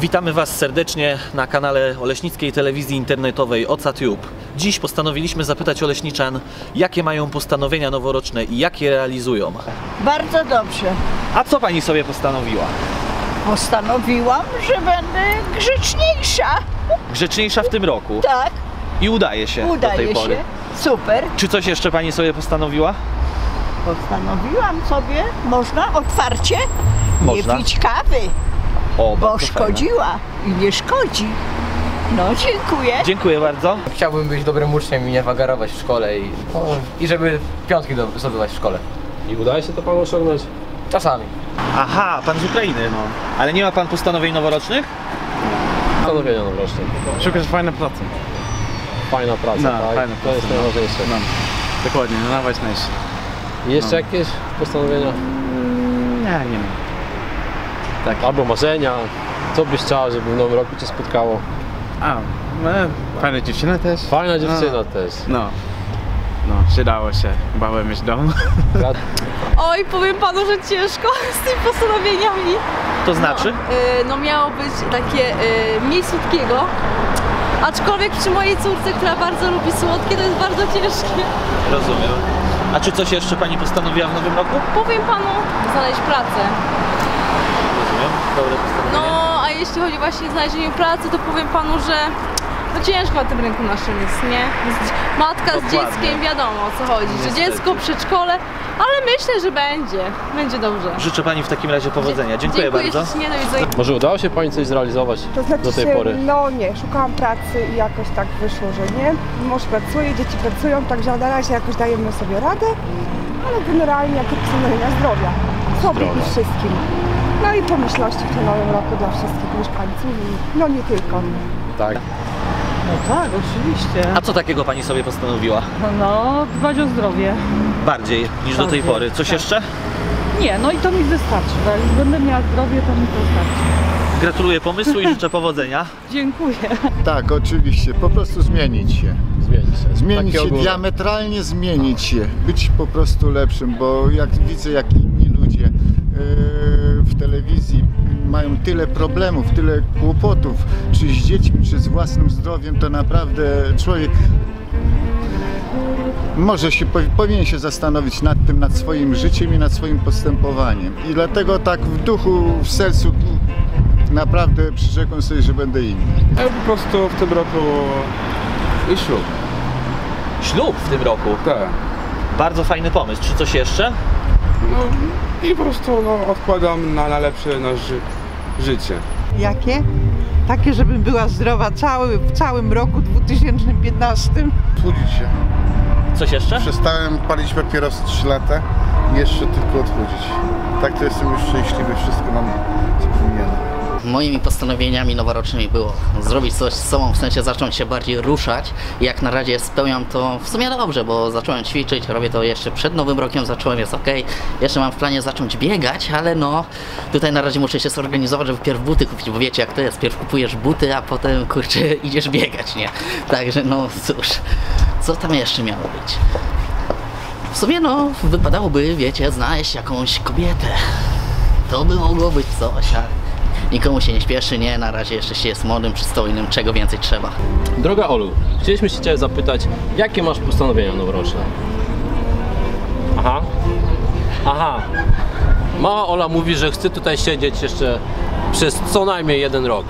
Witamy Was serdecznie na kanale Oleśnickiej Telewizji Internetowej OCATube. Dziś postanowiliśmy zapytać Oleśniczan, jakie mają postanowienia noworoczne i jak je realizują. Bardzo dobrze. A co Pani sobie postanowiła? Postanowiłam, że będę grzeczniejsza. Grzeczniejsza w tym roku Tak, i udaje się do tej udaje pory. się. Super. Czy coś jeszcze Pani sobie postanowiła? Postanowiłam sobie, można otwarcie Można. nie pić kawy, O, bo szkodziła i nie szkodzi. No, dziękuję. Dziękuję bardzo. Chciałbym być dobrym uczniem i nie wagarować w szkole i, i żeby piątki do- zdobywać w szkole. I udaje się to panu osiągnąć? Czasami. Aha, Pan z Ukrainy, no. Ale nie ma Pan postanowień noworocznych? Postanowienia noworoczne. Szukać fajnej pracy. Fajna praca, No, tak? fajna to jest praca, no. najważniejsze. No. Dokładnie, no najważniejsze. Jeszcze No. jakieś postanowienia? Nie, nie wiem. Tak. Albo marzenia? Co byś chciała, żeby w nowym roku cię spotkało? A, no, fajna dziewczyna też. Fajna dziewczyna No. też. No. No, przydało się. Bałem mieć dom. Grat- Oj, powiem panu, że ciężko z tymi postanowieniami. To znaczy? No, y, no miało być takie y, mniej słodkiego. Aczkolwiek przy mojej córce, która bardzo lubi słodkie, to jest bardzo ciężkie. Rozumiem. A czy coś jeszcze Pani postanowiła w nowym roku? Powiem panu, znaleźć pracę. Dobre postanowienie. No, a jeśli chodzi właśnie o znalezienie pracy, to powiem panu, że no ciężko na tym rynku naszym jest, nie? Z- Matka z Dokładnie. dzieckiem wiadomo o co chodzi, że Niestety. dziecko, przedszkole, ale myślę, że będzie. Będzie dobrze. Życzę Pani w takim razie powodzenia. Dziękuję, Dziękuję bardzo. ślicznie, do widzenia. Może udało się pani coś zrealizować To znaczy do tej się, pory? no nie, szukałam pracy i jakoś tak wyszło, że nie. Mąż pracuje, dzieci pracują, także na razie jakoś dajemy sobie radę, ale generalnie jakie postanowienia zdrowia. Sobie Zdrowia. i wszystkim. No i pomyślności w tym nowym roku dla wszystkich mieszkańców i no nie tylko. Tak. No tak, oczywiście. A co takiego Pani sobie postanowiła? No, dbać o zdrowie. Bardziej niż do tej Bardziej, pory. Coś tak. jeszcze? Nie, no i to mi wystarczy. bo Jak będę miała zdrowie, to mi to wystarczy. Gratuluję pomysłu i życzę powodzenia. Dziękuję. Tak, oczywiście. Po prostu zmienić się. Zmieni się. Zmienić Takie się, ogólne. diametralnie zmienić się. Być po prostu lepszym, bo jak widzę, jak w telewizji mają tyle problemów, tyle kłopotów, czy z dziećmi, czy z własnym zdrowiem, to naprawdę człowiek może się, powi- powinien się zastanowić nad tym, nad swoim życiem i nad swoim postępowaniem. I dlatego tak w duchu, w sercu naprawdę przyrzekłem sobie, że będę inny. Ja po prostu w tym roku i ślub. Ślub w tym roku. Tak. Bardzo fajny pomysł. Czy coś jeszcze? No i po prostu no, odkładam na, na lepsze na ży życie. Jakie? Takie, żebym była zdrowa cały, w całym roku 2015. Odchudzić się. Coś jeszcze? Przestałem palić papierosy 3 lata i jeszcze tylko odchudzić. Tak to jestem już szczęśliwy, wszystko mam. Moimi postanowieniami noworocznymi było zrobić coś z sobą, w sensie zacząć się bardziej ruszać. Jak na razie spełniam to w sumie dobrze, bo zacząłem ćwiczyć, robię to jeszcze przed nowym rokiem, zacząłem, jest ok. Jeszcze mam w planie zacząć biegać, ale no tutaj na razie muszę się zorganizować, żeby pierw buty kupić, bo wiecie jak to jest, pierw kupujesz buty, a potem kurczę idziesz biegać, nie? Także no cóż, co tam jeszcze miało być? W sumie no wypadałoby, wiecie, znaleźć jakąś kobietę. To by mogło być coś, ale nikomu się nie śpieszy, nie? Na razie jeszcze się jest młodym, przystojnym, czego więcej trzeba. Droga Olu, chcieliśmy się Cię zapytać, jakie masz postanowienia noworoczne? Aha. Aha. Mała Ola mówi, że chce tutaj siedzieć jeszcze przez co najmniej jeden rok.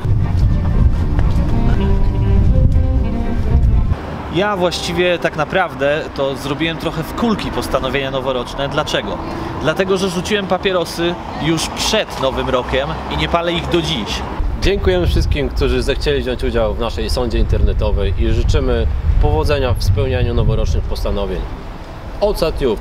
Ja właściwie tak naprawdę to zrobiłem trochę w kulki postanowienia noworoczne. Dlaczego? Dlatego, że rzuciłem papierosy już przed Nowym Rokiem i nie palę ich do dziś. Dziękujemy wszystkim, którzy zechcieli wziąć udział w naszej sądzie internetowej i życzymy powodzenia w spełnianiu noworocznych postanowień. OCATube